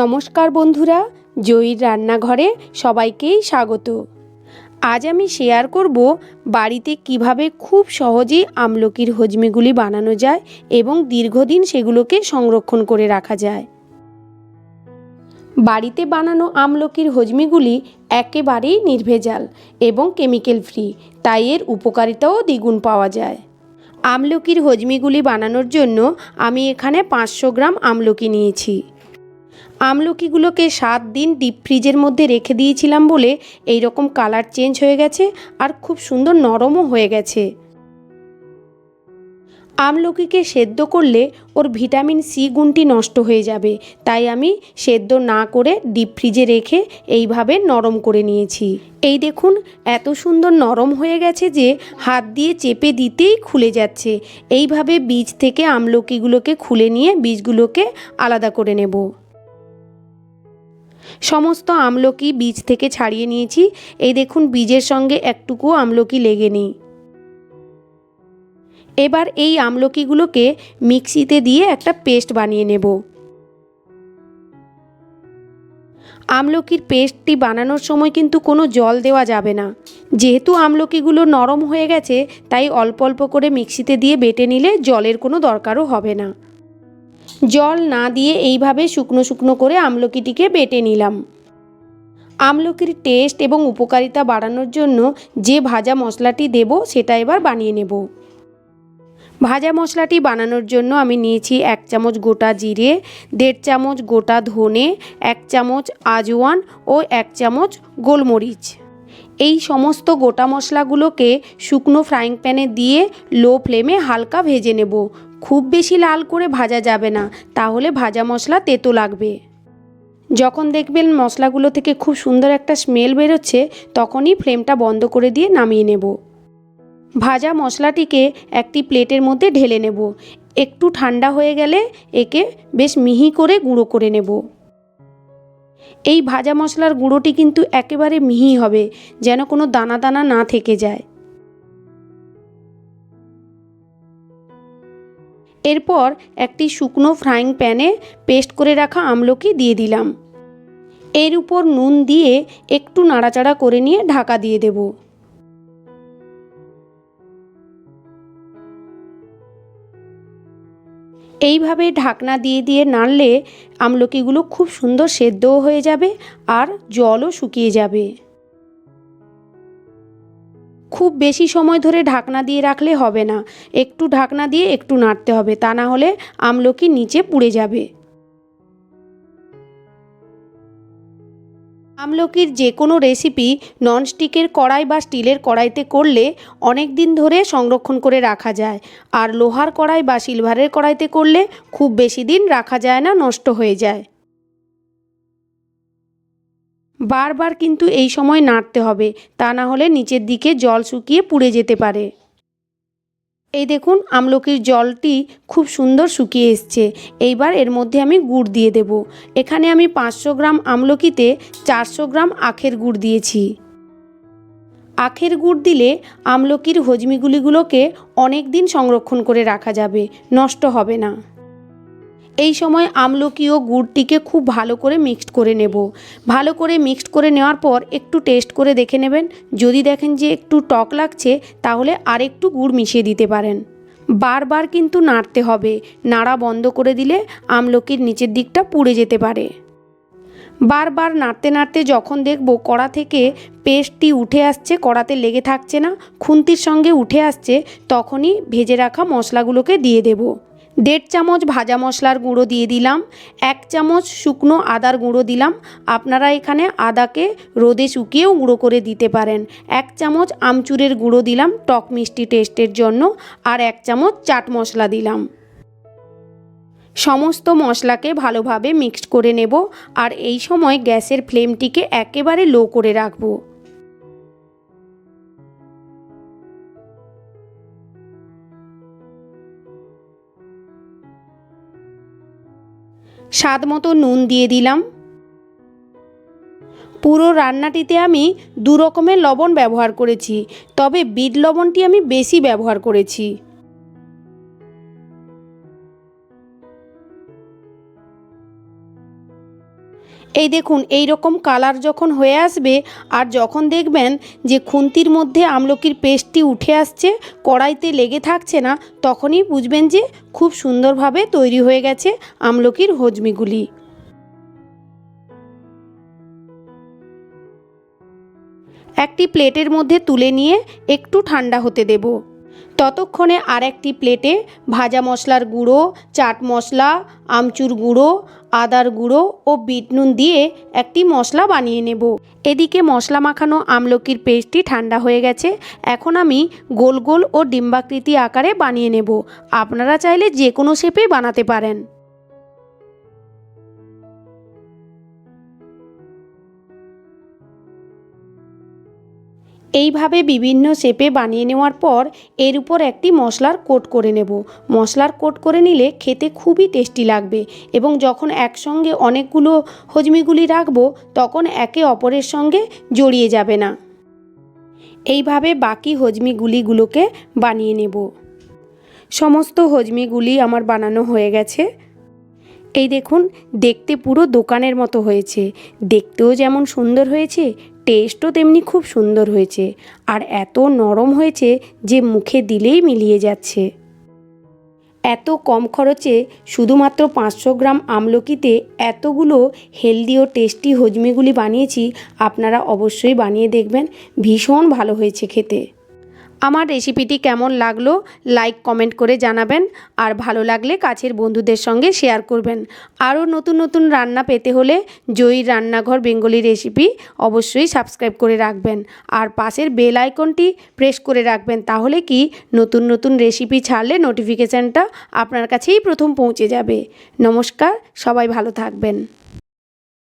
নমস্কার বন্ধুরা, জয়ীর রান্নাঘরে সবাইকেই স্বাগত। আজ আমি শেয়ার করব বাড়িতে কীভাবে খুব সহজেই আমলকির হজমিগুলি বানানো যায় এবং দীর্ঘদিন সেগুলোকে সংরক্ষণ করে রাখা যায়। বাড়িতে বানানো আমলকির হজমিগুলি একেবারেই নির্ভেজাল এবং কেমিক্যাল ফ্রি তাই এর উপকারিতাও দ্বিগুণ পাওয়া যায়। আমলকির হজমিগুলি বানানোর জন্য আমি এখানে পাঁচশো গ্রাম আমলকি নিয়েছি। আমলকিগুলোকে সাত দিন ডিপ ফ্রিজের মধ্যে রেখে দিয়েছিলাম বলে এই রকম কালার চেঞ্জ হয়ে গেছে আর খুব সুন্দর নরমও হয়ে গেছে। আমলকিকে সেদ্ধ করলে ওর ভিটামিন সি গুণটি নষ্ট হয়ে যাবে, তাই আমি সেদ্ধ না করে ডিপ ফ্রিজে রেখে এইভাবে নরম করে নিয়েছি। এই দেখুন, এত সুন্দর নরম হয়ে গেছে যে হাত দিয়ে চেপে দিতেই খুলে যাচ্ছে। এইভাবে বীজ থেকে আমলকিগুলোকে খুলে নিয়ে বীজগুলোকে আলাদা করে নেব। সমস্ত আমলকি বীজ থেকে ছাড়িয়ে নিয়েছি। এই দেখুন, বীজের সঙ্গে একটুকু আমলকি লেগে নেই। এবার এই আমলকিগুলোকে মিক্সিতে দিয়ে একটা পেস্ট বানিয়ে নেব। আমলকির পেস্টটি বানানোর সময় কিন্তু কোনো জল দেওয়া যাবে না। যেহেতু আমলকিগুলো নরম হয়ে গেছে, তাই অল্প অল্প করে মিক্সিতে দিয়ে বেটে নিলে জলের কোনো দরকারও হবে না। জল না দিয়ে এইভাবে শুকনো শুকনো করে আমলকিটিকে বেটে নিলাম। আমলকির টেস্ট এবং উপকারিতা বাড়ানোর জন্য যে ভাজা মশলাটি দেব সেটা এবার বানিয়ে নেব। ভাজা মশলাটি বানানোর জন্য আমি নিয়েছি এক চামচ গোটা জিরে, দেড় চামচ গোটা ধনে, এক চামচ আজওয়ান ও এক চামচ গোলমরিচ। এই সমস্ত গোটা মশলাগুলোকে শুকনো ফ্রাইং প্যানে দিয়ে লো ফ্লেমে হালকা ভেজে নেব। খুব বেশি লাল করে ভাজা যাবে না, তাহলে ভাজা মশলা তেতো লাগবে। যখন দেখবেন মশলাগুলো থেকে খুব সুন্দর একটা স্মেল বেরোচ্ছে, তখনই ফ্লেমটা বন্ধ করে দিয়ে নামিয়ে নেব। ভাজা মশলাটিকে একটি প্লেটের মধ্যে ঢেলে নেব। একটু ঠান্ডা হয়ে গেলে একে বেশ মিহি করে গুঁড়ো করে নেব। এই ভাজা মশলার গুঁড়োটি কিন্তু একেবারে মিহি হবে, যেন কোনো দানা দানা না থেকে যায়। এরপর একটি শুকনো ফ্রাইং প্যানে পেস্ট করে রাখা আমলকি দিয়ে দিলাম। এর উপর নুন দিয়ে একটু নাড়াচাড়া করে নিয়ে ঢাকা দিয়ে দেব। এইভাবে ঢাকনা দিয়ে দিয়ে নাড়লে আমলকিগুলো খুব সুন্দর সেদ্ধও হয়ে যাবে আর জলও শুকিয়ে যাবে। খুব বেশি সময় ধরে ঢাকনা দিয়ে রাখলে হবে না। একটু ঢাকনা দিয়ে একটু নাড়তে হবে, তা না হলে আমলকি নিচে পুড়ে যাবে। আমলকির যে কোনো রেসিপি ননস্টিকের কড়াই বা স্টিলের কড়াইতে করলে অনেক দিন ধরে সংরক্ষণ করে রাখা যায়। আর লোহার কড়াই বা সিলভারের কড়াইতে করলে খুব বেশি দিন রাখা যায় না, নষ্ট হয়ে যায়। বারবার কিন্তু এই সময় নাড়তে হবে, তা না হলে নিচের দিকে জল শুকিয়ে পুড়ে যেতে পারে। এই দেখুন আমলকির জলটি খুব সুন্দর শুকিয়ে এসছে। এইবার এর মধ্যে আমি গুড় দিয়ে দেব। এখানে আমি পাঁচশো গ্রাম আমলকিতে চারশো গ্রাম আখের গুড় দিয়েছি। আখের গুড় দিলে আমলকির হজমিগুলিগুলোকে অনেক দিন সংরক্ষণ করে রাখা যাবে, নষ্ট হবে না। এই সময় আমলকি ও গুড়টিকে খুব ভালো করে মিক্সড করে নেব। ভালো করে মিক্সড করে নেওয়ার পর একটু টেস্ট করে দেখে নেবেন। যদি দেখেন যে একটু টক লাগছে, তাহলে আর একটু গুড় মিশিয়ে দিতে পারেন। বারবার কিন্তু নাড়তে হবে। নাড়া বন্ধ করে দিলে আমলকির নিচের দিকটা পুড়ে যেতে পারে। বারবার নাড়তে নাড়তে যখন দেখব কড়া থেকে পেস্টটি উঠে আসছে, কড়াতে লেগে থাকছে না, খুন্তির সঙ্গে উঠে আসছে, তখনই ভেজে রাখা মশলাগুলোকে দিয়ে দেবো। দেড় চামচ ভাজা মশলার গুঁড়ো দিয়ে দিলাম, এক চামচ শুকনো আদার গুঁড়ো দিলাম। আপনারা এখানে আদাকে রোদে শুকিয়েও গুঁড়ো করে দিতে পারেন। এক চামচ আমচুরের গুঁড়ো দিলাম টক মিষ্টি টেস্টের জন্য আর এক চামচ চাট মশলা দিলাম। সমস্ত মশলাকে ভালোভাবে মিক্সড করে নেব আর এই সময় গ্যাসের ফ্লেমটিকে একেবারে লো করে রাখব। স্বাদ মতো নুন দিয়ে দিলাম। পুরো রান্নাটিতে আমি দু রকমের লবণ ব্যবহার করেছি, তবে বিট লবণটি আমি বেশি ব্যবহার করেছি। এই দেখুন, এই রকম কালার যখন হয়ে আসবে, আর যখন দেখবেন যে খুন্তির মধ্যে আমলকির পেস্টটি উঠে আসছে, কড়াইতে লেগে থাকছে না, তখনই বুঝবেন যে খুব সুন্দরভাবে তৈরি হয়ে গেছে আমলকির হজমিগুলি। একটি প্লেটের মধ্যে তুলে নিয়ে একটু ঠান্ডা হতে দেব। ততক্ষণে আর একটি প্লেটে ভাজা মশলার গুঁড়ো, চাট মশলা, আমচুর গুঁড়ো, আদার গুঁড়ো ও বিট নুন দিয়ে একটি মশলা বানিয়ে নেব। এদিকে মশলা মাখানো আমলকির পেস্টটি ঠান্ডা হয়ে গেছে। এখন আমি গোল গোল ও ডিম্বাকৃতি আকারে বানিয়ে নেব। আপনারা চাইলে যে কোনো শেপেই বানাতে পারেন। এইভাবে বিভিন্ন শেপে বানিয়ে নেওয়ার পর এর উপর একটি মশলার কোট করে নেব। মশলার কোট করে নিলে খেতে খুবই টেস্টি লাগবে এবং যখন একসঙ্গে অনেকগুলো হজমিগুলি রাখব, তখন একে অপরের সঙ্গে জড়িয়ে যাবে না। এইভাবে বাকি হজমিগুলিগুলোকে বানিয়ে নেব। সমস্ত হজমিগুলি আমার বানানো হয়ে গেছে। এই দেখুন, দেখতে পুরো দোকানের মতো হয়েছে। দেখতেও যেমন সুন্দর হয়েছে টেস্টও তেমনি খুব সুন্দর হয়েছে। আর এত নরম হয়েছে যে মুখে দিলেই মিলিয়ে যাচ্ছে। এত কম খরচে শুধুমাত্র পাঁচশো গ্রাম আমলকিতে এতগুলো হেলদি ও টেস্টি হজমিগুলি বানিয়েছি, আপনারা অবশ্যই বানিয়ে দেখবেন। ভীষণ ভালো হয়েছে খেতে। আমার রেসিপিটি কেমন লাগল লাইক কমেন্ট করে জানাবেন। আর ভালো লাগলে কাছের বন্ধুদের সঙ্গে শেয়ার করবেন। আরও নতুন নতুন রান্না পেতে হলে জয়ীর রান্নাঘর বেঙ্গলি রেসিপি অবশ্যই সাবস্ক্রাইব করে রাখবেন। আর পাশের বেল আইকনটি প্রেস করে রাখবেন তাহলে কি নতুন নতুন রেসিপি ছাড়লে নোটিফিকেশানটা আপনার কাছেই প্রথম পৌঁছে যাবে। নমস্কার, সবাই ভালো থাকবেন।